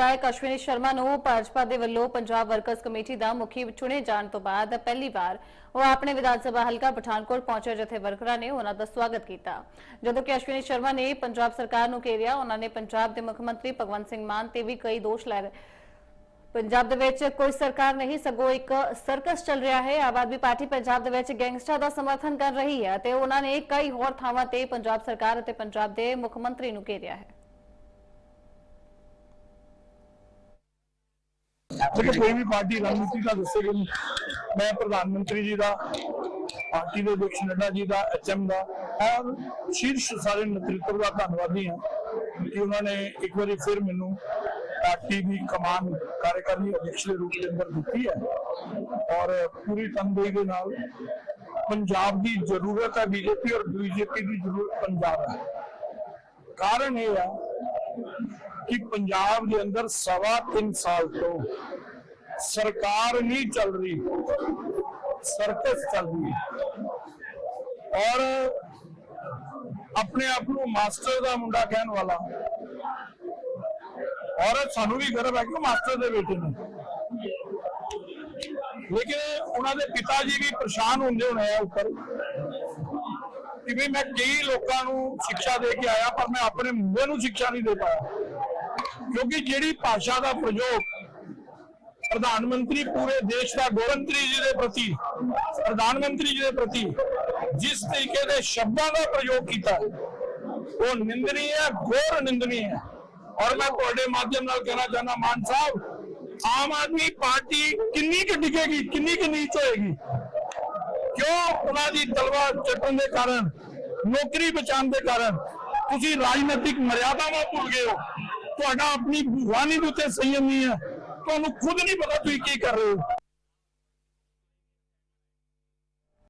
ਵਿਧਾਇਕ ਅਸ਼ਵਨੀ ਸ਼ਰਮਾ ਨੂੰ ਭਾਜਪਾ ਦੇ ਵੱਲੋਂ ਪੰਜਾਬ ਵਰਕਰਸ ਕਮੇਟੀ ਦਾ ਮੁਖੀ ਚੁਣੇ ਜਾਣ ਤੋਂ ਬਾਅਦ ਪਹਿਲੀ ਵਾਰ ਉਹ ਆਪਣੇ ਵਿਧਾਨ ਸਭਾ ਹਲਕਾ ਪਠਾਨਕੋਟ ਪਹੁੰਚੇ ਜਿੱਥੇ ਵਰਕਰਾਂ ਨੇ ਉਹਨਾਂ ਦਾ ਸਵਾਗਤ ਕੀਤਾ। ਜਦੋਂ ਕਿ ਅਸ਼ਵਨੀ ਸ਼ਰਮਾ ਨੇ ਪੰਜਾਬ ਸਰਕਾਰ ਨੂੰ ਘੇਰਿਆ, ਉਹਨਾਂ ਨੇ ਪੰਜਾਬ ਦੇ ਮੁੱਖ ਮੰਤਰੀ ਭਗਵੰਤ ਸਿੰਘ ਮਾਨ ਤੇ ਵੀ ਕਈ ਦੋਸ਼ ਲਾਏ। ਪੰਜਾਬ ਦੇ ਵਿੱਚ ਕੋਈ ਸਰਕਾਰ ਨਹੀਂ, ਸਗੋਂ ਇੱਕ ਸਰਕਸ ਚੱਲ ਰਿਹਾ ਹੈ। ਆਮ ਆਦਮੀ ਪਾਰਟੀ ਪੰਜਾਬ ਦੇ ਵਿੱਚ ਗੈਂਗਸਟਰ ਦਾ ਸਮਰਥਨ ਕਰ ਰਹੀ ਹੈ ਤੇ ਉਹਨਾਂ ਨੇ ਕਈ ਹੋਰ ਥਾਵਾਂ ਤੇ ਪੰਜਾਬ ਸਰਕਾਰ ਅਤੇ ਪੰਜਾਬ ਦੇ ਮੁੱਖ ਮੰਤਰੀ ਨੂੰ ਘੇਰਿਆ ਹੈ। ਦੇਖੋ ਕੋਈ ਵੀ ਪਾਰਟੀ ਰਣਨੀਤੀ ਦਾ ਦੱਸੇਗੀ ਮੈਂ ਪ੍ਰਧਾਨ ਮੰਤਰੀ ਜੀ ਦਾ, ਪਾਰਟੀ ਦੇ ਅਧਿਕਸ਼ ਨੱਡਾ ਜੀ ਦਾ ਐਚਐਮ ਦਾ ਔਰ ਸ਼ੀਰਸ਼ ਸਾਰੇ ਨੇਤਰਤਵ ਦਾ ਧੰਨਵਾਦੀ ਹਾਂ ਕਿ ਉਹਨਾਂ ਨੇ ਇੱਕ ਵਾਰੀ ਫਿਰ ਮੈਨੂੰ ਪਾਰਟੀ ਦੀ ਕਮਾਨ ਕਾਰਜਕਾਰੀ ਅਧਿਕਸ਼ ਦੇ ਰੂਪ ਦੇ ਅੰਦਰ ਦਿੱਤੀ ਹੈ ਔਰ ਪੂਰੀ ਤਨਦੇਹੀ ਦੇ ਨਾਲ ਪੰਜਾਬ ਦੀ ਜ਼ਰੂਰਤ ਹੈ, ਬੀਜੇਪੀ ਔਰ ਬੀਜੇਪੀ ਦੀ ਜ਼ਰੂਰਤ ਪੰਜਾਬ ਹੈ। ਕਾਰਨ ਇਹ ਹੈ ਕਿ ਪੰਜਾਬ ਦੇ ਅੰਦਰ ਸਵਾ ਤਿੰਨ ਸਾਲ ਤੋਂ ਸਰਕਾਰ ਨਹੀਂ ਚੱਲ ਰਹੀ, ਸਰਕਸ ਚੱਲ ਰਹੀ ਔਰ ਆਪਣੇ ਆਪ ਨੂੰ ਮਾਸਟਰ ਦਾ ਮੁੰਡਾ ਕਹਿਣ ਵਾਲਾ, ਔਰ ਸਾਨੂੰ ਵੀ ਗਰਵ ਹੈ ਕਿ ਉਹ ਮਾਸਟਰ ਦੇ ਬੇਟੇ ਨੇ। ਲੇਕਿਨ ਉਹਨਾਂ ਦੇ ਪਿਤਾ ਜੀ ਵੀ ਪਰੇਸ਼ਾਨ ਹੁੰਦੇ ਹੋਣੇ ਆ ਉੱਪਰ, ਕਿ ਵੀ ਮੈਂ ਕਈ ਲੋਕਾਂ ਨੂੰ ਸਿੱਖਿਆ ਦੇ ਕੇ ਆਇਆ, ਪਰ ਮੈਂ ਆਪਣੇ ਮੁੰਡੇ ਨੂੰ ਸਿੱਖਿਆ ਨਹੀਂ ਦੇ ਪਾਇਆ। ਕਿਉਂਕਿ ਜਿਹੜੀ ਭਾਸ਼ਾ ਦਾ ਪ੍ਰਯੋਗ ਪ੍ਰਧਾਨ ਮੰਤਰੀ ਪੂਰੇ ਦੇਸ਼ ਦਾ ਗੋਰੰਤਰੀ ਜੀ ਦੇ ਪ੍ਰਤੀ ਪ੍ਰਧਾਨ ਮੰਤਰੀ ਜੀ ਦੇ ਪ੍ਰਤੀ ਜਿਸ ਤਰੀਕੇ ਦੇ ਸ਼ਬਦਾਂ ਦਾ ਪ੍ਰਯੋਗ ਕੀਤਾ ਉਹ ਨਿੰਦਨੀ ਹੈ ਘੋਰ ਨਿੰਦਨੀ ਹੈ ਔਰ ਮੈਂ ਤੁਹਾਡੇ ਮਾਧਿਅਮ ਨਾਲ ਕਹਿਣਾ ਚਾਹੁੰਦਾ ਮਾਨ ਸਾਹਿਬ ਆਮ ਆਦਮੀ ਪਾਰਟੀ ਕਿੰਨੀ ਕੁ ਡਿੱਗੇਗੀ ਕਿੰਨੀ ਕੁ ਨੀਚ ਹੋਏਗੀ ਕਿਉਂ ਉਹਨਾਂ ਦੀ ਤਲਵਾਰ ਚੱਟਣ ਦੇ ਕਾਰਨ ਨੌਕਰੀ ਬਚਾਉਣ ਦੇ ਕਾਰਨ ਤੁਸੀਂ ਰਾਜਨੀਤਿਕ ਮਰਿਆਦਾਵਾਂ ਭੁੱਲ ਗਏ ਹੋ ਤੁਹਾਡਾ ਆਪਣੀ ਭੂਆਨੀ ਦੇ ਉੱਤੇ ਸੰਯਮ ਨਹੀਂ ਹੈ ਤੁਹਾਨੂੰ ਖੁਦ ਨਹੀਂ ਪਤਾ ਤੁਸੀਂ ਕੀ ਕਰ ਰਹੇ ਹੋ।